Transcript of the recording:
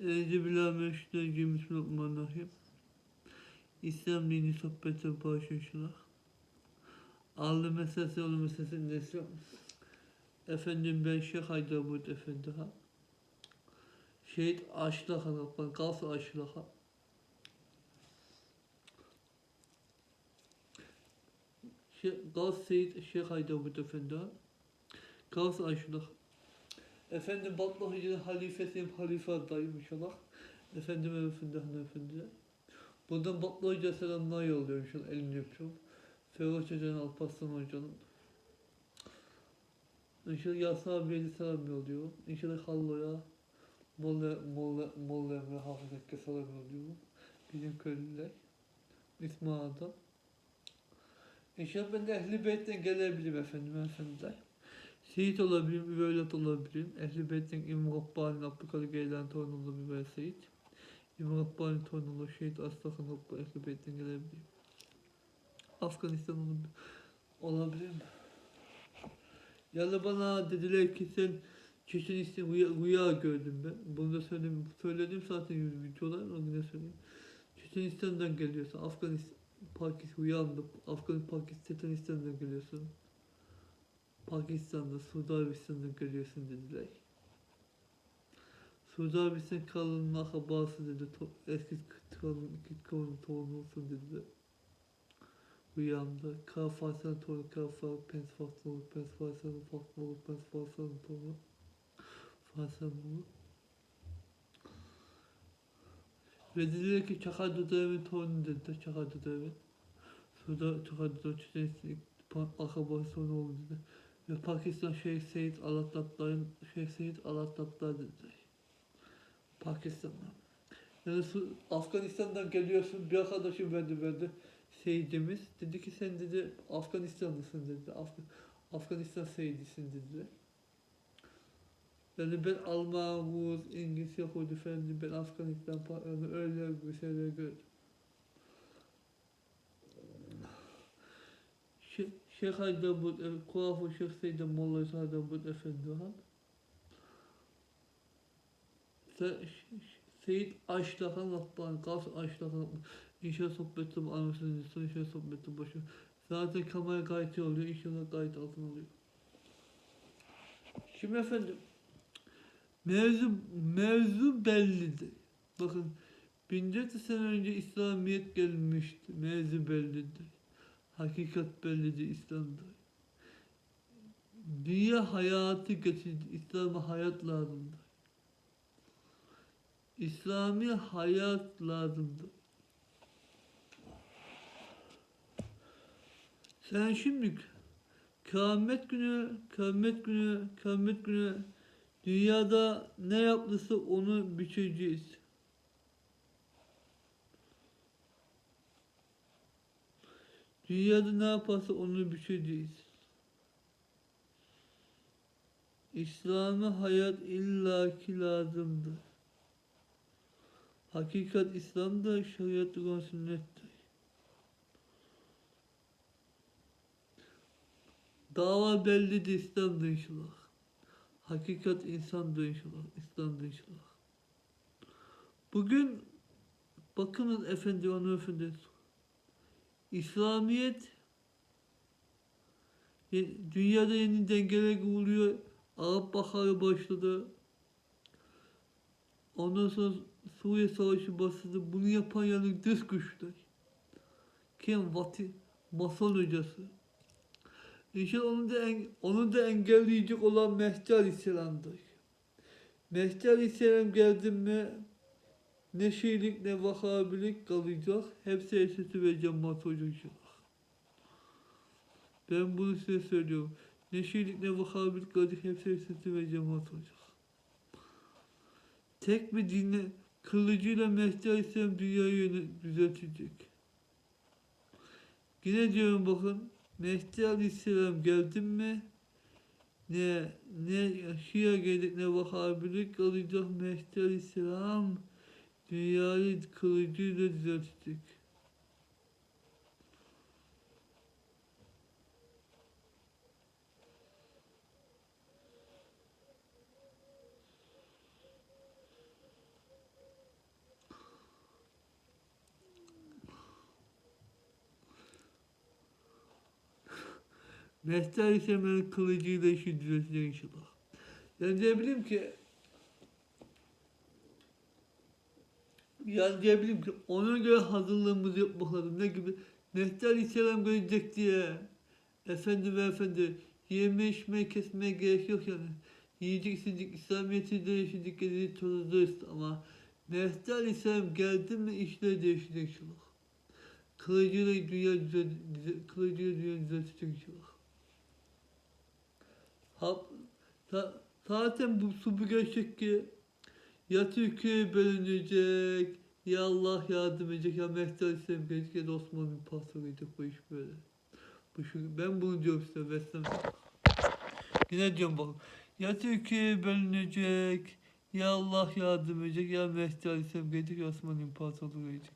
Euzubillahimineşşeytanirracim. Bismillahirrahmanirrahim. İslam dini sohbeti başlayışlar. Allı meselesi oğlu meselesi nesi? Efendim ben Şeyh Haydar Efendi ha. Şehit Aşlaka Rabban, Gavs Aşlaka. Şey, Gavs Seyit Şeyh Haydar Efendi ha. Gavs Aşlaka. Efendim Batlı Hoca'nın halifesiyim, halife adayım inşallah. Efendim efendi hanımefendi. Buradan Batlı Hoca selamlar yolluyorum an elini öpüyorum. Ferhat Hoca'nın, Alparslan Hoca'nın. İnşallah Yasin abiye de selam yolluyorum. İnşallah Hallo'ya, Molla, Molla, Molla Emre Hafız Hakk'a selam yolluyorum. Bizim köylüler. İsmail'den. İnşallah ben de Ehl-i Beyt'ten gelebilirim efendim, efendiler. Seyit olabilirim, üveylat olabilirim. Ehl-i Beyt'ten İmam Rabbani'nin Abdülkadir Geylan torunu olabilirim veya Seyit. İmam Rabbani torunu olur, Şehit Aslan Rabbi Ehl-i Beyt'ten gelebilirim. Afganistan olabilir, olabilirim. Ya da bana dediler ki sen Çeçenistan rüya, rüya gördüm ben. Bunu da söyledim, söyledim zaten videolar, onu da söyleyeyim. Çeçenistan'dan geliyorsun, Afganistan, Pakistan, rüyamda, Afganistan, Pakistan'dan geliyorsun. Pakistan'da, Suudi Arabistan'dan geliyorsun dediler. Suudi Arabistan kralının akrabası dedi. Eski kralın kralın torunu olsun dediler. Rüyamda. Kral Fatih'in torunu, Kral Fatih, Prens Fatih'in oğlu, Prens Fatih'in Fatih oğlu, Prens Fatih'in torunu. Fatih'in oğlu. Ve dediler ki Çakar Dudayev'in torunu dediler. Çakar Dudayev'in. Suudi Çakar Dudayev'in Çeçenistan akrabası onun oğlu dedi. Ve Pakistan Şeyh Seyit Alatatlar'ın Şeyh Seyit Alatatlar dedi. Pakistan'dan. Yani Afganistan'dan geliyorsun bir arkadaşım verdi verdi seyidimiz. Dedi ki sen dedi Afganistanlısın dedi. Af, Afganistan seyidisin dedi. Yani ben Alman, Rus, İngiliz, Yahudi falan ben Afganistan yani öyle bir şeyler gördüm. Şey, Şeyh Haydar Bud, Kuafı Şeyh Seyyid Molla Haydar Bud Efendi ha. Se- Seyit Aşlakan Rabbani, Gavs Aşlakan Rabbani. İnşallah sohbetim anlasın, inşallah sohbetim başı. Zaten kamera kayıtı oluyor, inşallah kayıt altına oluyor. Şimdi efendim, mevzu, mevzu bellidir. Bakın, 1400 sene önce İslamiyet gelmişti, mevzu bellidir. Hakikat bellidir İslam'da. Dünya hayatı geçici, İslam'a hayat lazımdır. İslami hayat lazımdır. Sen şimdi kıyamet günü, kıyamet günü, kıyamet günü dünyada ne yaptıysa onu biçeceğiz. Dünyada ne yaparsa onu biçeceğiz. İslami hayat illaki lazımdır. Hakikat İslam'da, şeriat sünnettir. Dava bellidir İslam'da inşallah. Hakikat insandır inşallah, İslam'da inşallah. Bugün bakınız efendi hanımefendi. İslamiyet ye- dünyada yeni dengeler kuruluyor. Arap Baharı başladı. Ondan sonra Suriye Savaşı başladı. Bunu yapan yani dış güçler. Kim? Vati, Masal hocası. İnşallah onu da, onu da engelleyecek olan Mehdi Aleyhisselam'dır. Mehdi Aleyhisselam geldi mi ne Şiilik ne Vahabilik kalacak. Hepsi esesi ve cemaat olacak. Ben bunu size söylüyorum. Ne Şiilik ne Vahabilik kalacak. Hepsi esesi ve cemaat olacak. Tek bir dinle kılıcıyla Mehdi Aleyhisselam dünyayı düzeltecek. Yine diyorum bakın Mehdi Aleyhisselam geldi mi ne ne Şia geldik ne Vahabilik kalacak Mehdi Aleyhisselam Dünyayı kılıcıyla düzelttik. Mehter ise ben kılıcıyla işi düzeltecek inşallah. Yani diyebilirim ki yani diyebilirim ki ona göre hazırlığımızı yapmak lazım. Ne gibi? Mehdi Aleyhisselam gelecek diye efendi ve efendi yeme içme kesmeye gerek yok yani. Yiyecek içecek İslamiyet'i değiştirdik edildik tozlarız ama Mehdi Aleyhisselam geldi mi işler değişecek inşallah. Kılıcıyla dünya düzel, kılıcıyla dünya düzeltecek inşallah. Ha, zaten bu bir gerçek ki ya Türkiye bölünecek ya Allah yardım edecek ya ya da Osmanlı İmparatoru gelecek bu iş böyle. Bu şu, ben bunu diyorum size Vesselam. Yine diyorum bakın. Ya Türkiye bölünecek ya Allah yardım edecek ya Mehdi Aleyhisselam gelecek ya Osmanlı İmparatoru gelecek.